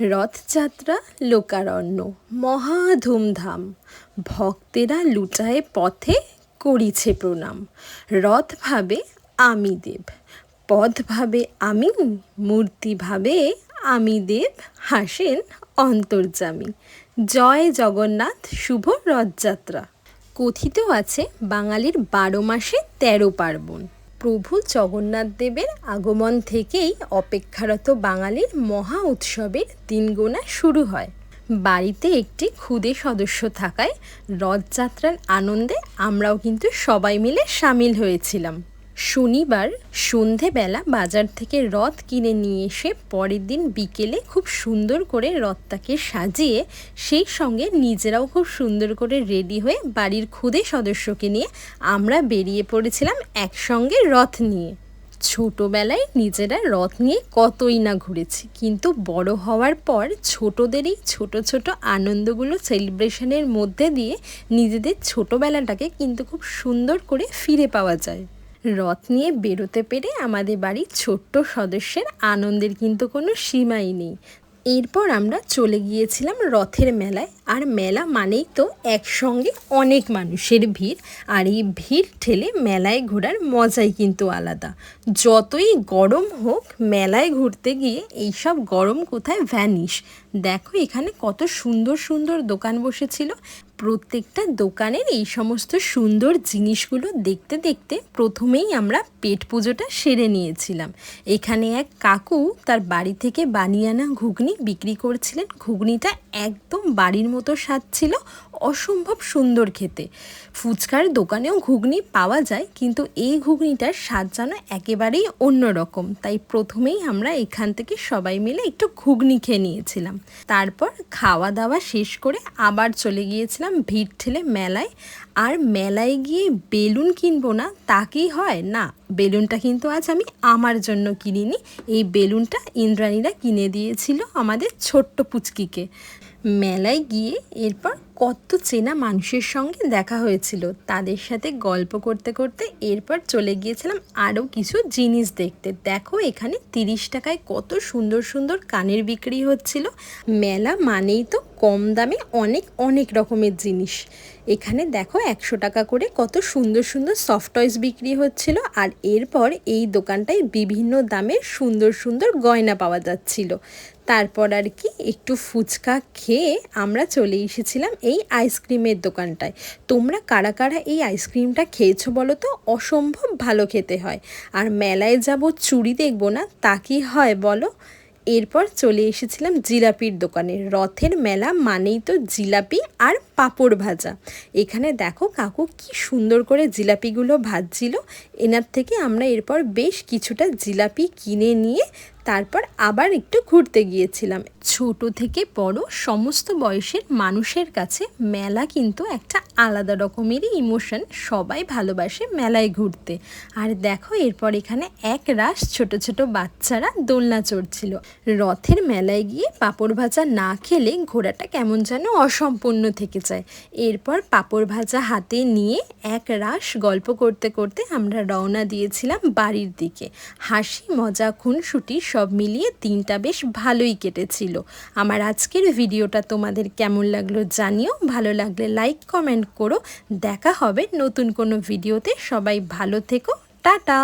রথযাত্রা লোকারণ্য, মহা ধুমধাম। ভক্তেরা লুটায়ে পথে করিছে প্রণাম। রথ ভাবে আমি দেব, পথ ভাবে আমি, মূর্তি ভাবে আমি দেব, হাসেন অন্তর্যামী। জয় জগন্নাথ, শুভ রথযাত্রা। কথিত আছে, বাঙালির বারো মাসে তেরো পার্বণ। প্রভু জগন্নাথ দেবের আগমন থেকেই অপেক্ষারত বাঙালির মহা উৎসবের দিন গোনা শুরু হয়। বাড়িতে একটি ক্ষুদে সদস্য থাকায় রথযাত্রার আনন্দে আমরাও কিন্তু সবাই মিলে সামিল হয়েছিলাম। শনিবার সন্ধেবেলা বাজার থেকে রথ কিনে নিয়ে এসে পরের দিন বিকেলে খুব সুন্দর করে রথটাকে সাজিয়ে সেই সঙ্গে নিজেরাও খুব সুন্দর করে রেডি হয়ে বাড়ির খুদে সদস্যকে নিয়ে আমরা বেরিয়ে পড়েছিলাম একসঙ্গে রথ নিয়ে। ছোটোবেলায় নিজেরা রথ নিয়ে কতই না ঘুরেছি, কিন্তু বড় হওয়ার পর ছোটদের এই ছোট ছোট আনন্দগুলো সেলিব্রেশনের মধ্যে দিয়ে নিজেদের ছোটোবেলাটাকে কিন্তু খুব সুন্দর করে ফিরে পাওয়া যায়। রথ নিয়ে বেরোতে পেরে আমাদের বাড়ির ছোট্ট সদস্যের আনন্দের কিন্তু কোনো সীমাই নেই। এরপর আমরা চলে গিয়েছিলাম রথের মেলায়। আর মেলা মানেই তো একসঙ্গে অনেক মানুষের ভিড়। আর এই ভিড় ঠেলে মেলায় ঘোরার মজাই কিন্তু আলাদা। যতই গরম হোক, মেলায় ঘুরতে গিয়ে এইসব গরম কোথায় ভ্যানিশ? দেখো এখানে কত সুন্দর সুন্দর দোকান বসেছিল। প্রত্যেকটা দোকানের এই সমস্ত সুন্দর জিনিসগুলো দেখতে দেখতে প্রথমেই আমরা পেট পুজোটা সেরে নিয়েছিলাম। এখানে এক কাকু তার বাড়ি থেকে বানিয়ে আনা ঘুগনি বিক্রি করছিলেন। ঘুগনিটা একদম বাড়ির মতো স্বাদ ছিল, অসম্ভব সুন্দর খেতে। ফুচকার দোকানেও ঘুগনি পাওয়া যায়, কিন্তু এই ঘুগনিটার স্বাদ যেন একেবারেই অন্যরকম। তাই প্রথমেই আমরা এখান থেকে সবাই মিলে একটু ঘুগনি খেয়ে নিয়েছিলাম। তারপর খাওয়া দাওয়া শেষ করে আবার চলে গিয়েছিলাম ভিড় ঠেলে মেলায়, আর মেলায় গিয়ে বেলুন কিনবো না, তা কি হয়? না, বেলুনটা কিন্তু আজ আমি আমার জন্য কিনিনি। এই বেলুনটা ইন্দ্রাণীরা কিনে দিয়েছিল আমাদের ছোট্ট পুচকিকে। মেলায় গিয়ে এরপর কত চেনা মানুষের সঙ্গে দেখা হয়েছিল। তাদের সাথে গল্প করতে করতে এরপর চলে গিয়েছিলাম আরও কিছু জিনিস দেখতে। দেখো, এখানে তিরিশ টাকায় কত সুন্দর সুন্দর কানের বিক্রি হচ্ছিল। মেলা মানেই তো কম দামে অনেক অনেক রকমের জিনিস। এখানে দেখো একশো টাকা করে কত সুন্দর সুন্দর সফট টয়েস বিক্রি হচ্ছিল আর এরপর এই দোকানটায় বিভিন্ন দামের সুন্দর সুন্দর গয়না পাওয়া যাচ্ছিল। তারপর আর কি একটু ফুচকা খেয়ে আমরা চলে এসেছিলাম এই আইসক্রিমের দোকানটায়। তোমরা কারা কারা এই আইসক্রিমটা খেয়েছো বলো তো? অসম্ভব ভালো খেতে হয়। আর মেলায় যাব, চুড়ি দেখব না, তা কি হয় বলো? এরপর চলে এসেছিলাম জিলাপির দোকানে। রথের মেলা মানেই তো জিলাপি আর পাঁপড় ভাজা। এখানে দেখো কাকু কি সুন্দর করে জিলাপিগুলো ভাজছিল। এনার থেকে আমরা এরপর বেশ কিছুটা জিলাপি কিনে নিয়ে তারপর আবার একটু ঘুরতে গিয়েছিলাম। ছোট থেকে বড় সমস্ত বয়সের মানুষের কাছে মেলা কিন্তু একটা আলাদা রকমেরই ইমোশন সবাই ভালোবাসে মেলায় ঘুরতে। আর দেখো, এরপর এখানে এক রাস ছোট ছোট বাচ্চারা দোলনা চড়ছিল। রথের মেলায় গিয়ে পাঁপড় ভাজা না খেলে ঘোড়াটা কেমন যেন অসম্পূর্ণ থেকে যায়। এরপর পাঁপড় ভাজা হাতে নিয়ে এক রাস গল্প করতে করতে আমরা রওনা দিয়েছিলাম বাড়ির দিকে। হাসি, মজা, খুনসুটি সব মিলিয়ে দিনটা বেশ ভালোই কেটেছিল। আমার আজকের ভিডিওটা তোমাদের কেমন লাগল জানিও। ভালো লাগলে লাইক, কমেন্ট করো। দেখা হবে নতুন কোনো ভিডিওতে। সবাই ভালো থেকো। টাটা!